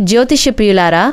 జ్యోతిష ప్రియులారా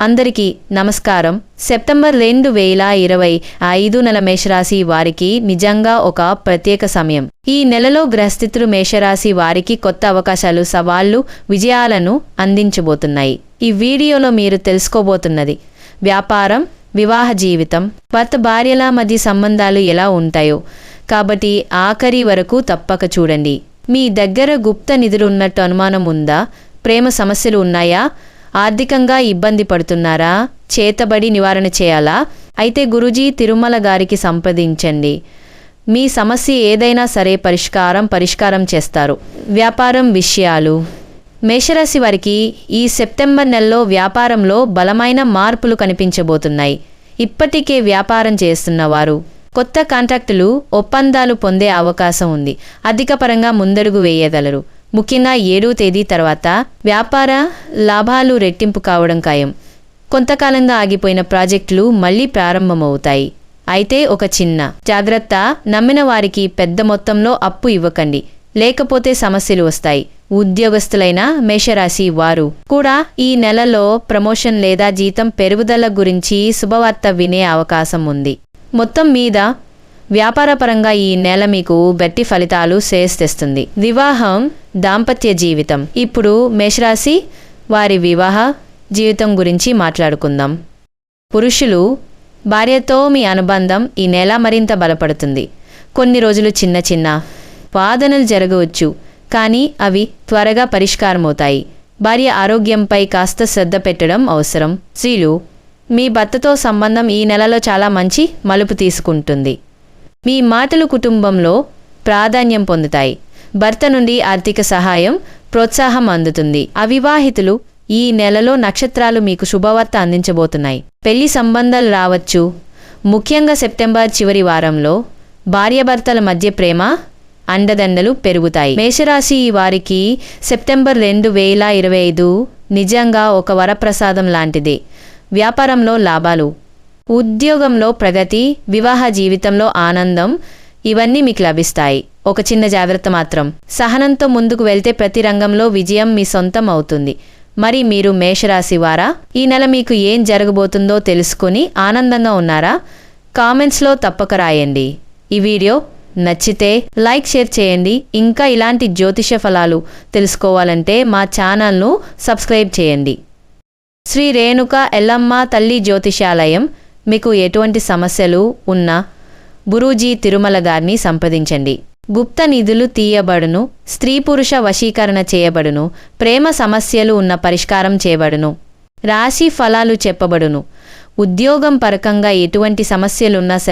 అందరికీ నమస్కారం. సెప్టెంబర్ రెండు వేల ఇరవై ఐదు నెల మేషరాశి వారికి నిజంగా ఒక ప్రత్యేక సమయం. ఈ నెలలో గ్రహస్థితులు మేషరాశి వారికి కొత్త అవకాశాలు సవాళ్ళు విజయాలను అందించబోతున్నాయి. ఈ వీడియోలో మీరు తెలుసుకోబోతున్నది వ్యాపారం వివాహ జీవితం భర్త భార్యల మధ్య సంబంధాలు ఎలా ఉంటాయో. కాబట్టి ఆఖరి వరకు తప్పక చూడండి. మీ దగ్గర గుప్త నిధులు ఉన్నట్టు అనుమానం ఉందా? ప్రేమ సమస్యలు ఉన్నాయా? ఆర్థికంగా ఇబ్బంది పడుతున్నారా? చేతబడి నివారణ చేయాలా? అయితే గురుజీ తిరుమల గారికి సంప్రదించండి. మీ సమస్య ఏదైనా సరే పరిష్కారం పరిష్కారం చేస్తారు. వ్యాపారం విషయాలు. మేషరాశి వారికి ఈ సెప్టెంబర్ నెలలో వ్యాపారంలో బలమైన మార్పులు కనిపించబోతున్నాయి. ఇప్పటికే వ్యాపారం చేస్తున్నవారు. కొత్త కాంట్రాక్టులు ఒప్పందాలు పొందే అవకాశం ఉంది. అధిక పరంగా ముందడుగు వేయగలరు. ముఖ్యంగా ఏడో తేదీ తర్వాత వ్యాపార లాభాలు రెట్టింపు కావడం ఖాయం. కొంతకాలంగా ఆగిపోయిన ప్రాజెక్టులు మళ్ళీ ప్రారంభమవుతాయి. అయితే ఒక చిన్న జాగ్రత్త నమ్మిన వారికి పెద్ద మొత్తంలో అప్పు ఇవ్వకండి. లేకపోతే సమస్యలు వస్తాయి. ఉద్యోగస్తులైన మేషరాశి వారు కూడా ఈ నెలలో ప్రమోషన్ లేదా జీతం పెరుగుదల గురించి శుభవార్త వినే అవకాశం ఉంది. మొత్తం మీద వ్యాపారపరంగా ఈ నెల మీకు బెట్టి ఫలితాలు తెస్తుంది. వివాహం దాంపత్య జీవితం. ఇప్పుడు మేషరాశి వారి వివాహ జీవితం గురించి మాట్లాడుకుందాం. పురుషులు భార్యతో మీ అనుబంధం ఈ నెల మరింత బలపడుతుంది. కొన్ని రోజులు చిన్న చిన్న వాదనలు జరగవచ్చు. కానీ అవి త్వరగా పరిష్కారమవుతాయి. భార్య ఆరోగ్యంపై కాస్త శ్రద్ధ పెట్టడం అవసరం. స్త్రీలు మీ భర్తతో సంబంధం ఈ నెలలో చాలా మంచి మలుపు తీసుకుంటుంది. మీ మాటలు కుటుంబంలో ప్రాధాన్యం పొందుతాయి. భర్త నుండి ఆర్థిక సహాయం ప్రోత్సాహం అందుతుంది. అవివాహితులు ఈ నెలలో నక్షత్రాలు మీకు శుభవార్త అందించబోతున్నాయి. పెళ్ళి సంబంధాలు రావచ్చు. ముఖ్యంగా సెప్టెంబర్ చివరి వారంలో భార్యాభర్తల మధ్య ప్రేమ అండదండలు పెరుగుతాయి. మేషరాశి వారికి సెప్టెంబర్ రెండు వేల ఇరవై ఐదు నిజంగా ఒక వరప్రసాదం లాంటిదే. వ్యాపారంలో లాభాలు. ఉద్యోగంలో ప్రగతి వివాహ జీవితంలో ఆనందం ఇవన్నీ మీకు లభిస్తాయి. ఒక చిన్న జాగ్రత్త మాత్రం. సహనంతో ముందుకు వెళ్తే ప్రతి రంగంలో విజయం మీ సొంతం అవుతుంది. మరి మీరు మేషరాశి వారా? ఈ నెల మీకు ఏం జరగబోతుందో తెలుసుకుని ఆనందంగా ఉన్నారా? కామెంట్స్లో తప్పక రాయండి. ఈ వీడియో నచ్చితే లైక్ షేర్ చేయండి. ఇంకా ఇలాంటి జ్యోతిష ఫలాలు తెలుసుకోవాలంటే మా ఛానల్ను సబ్స్క్రైబ్ చేయండి. శ్రీ రేణుక ఎల్లమ్మ తల్లి జ్యోతిషాలయం. మీకు ఎటువంటి సమస్యలు ఉన్నా గురూజీ తిరుమల గారిని సంప్రదించండి. గుప్త నిధులు తీయబడును స్త్రీ పురుష వశీకరణ చేయబడును ప్రేమ సమస్యలు ఉన్న పరిష్కారం చేయబడును. రాశి ఫలాలు చెప్పబడును. ఉద్యోగం పరకంగా ఎటువంటి సమస్యలున్నా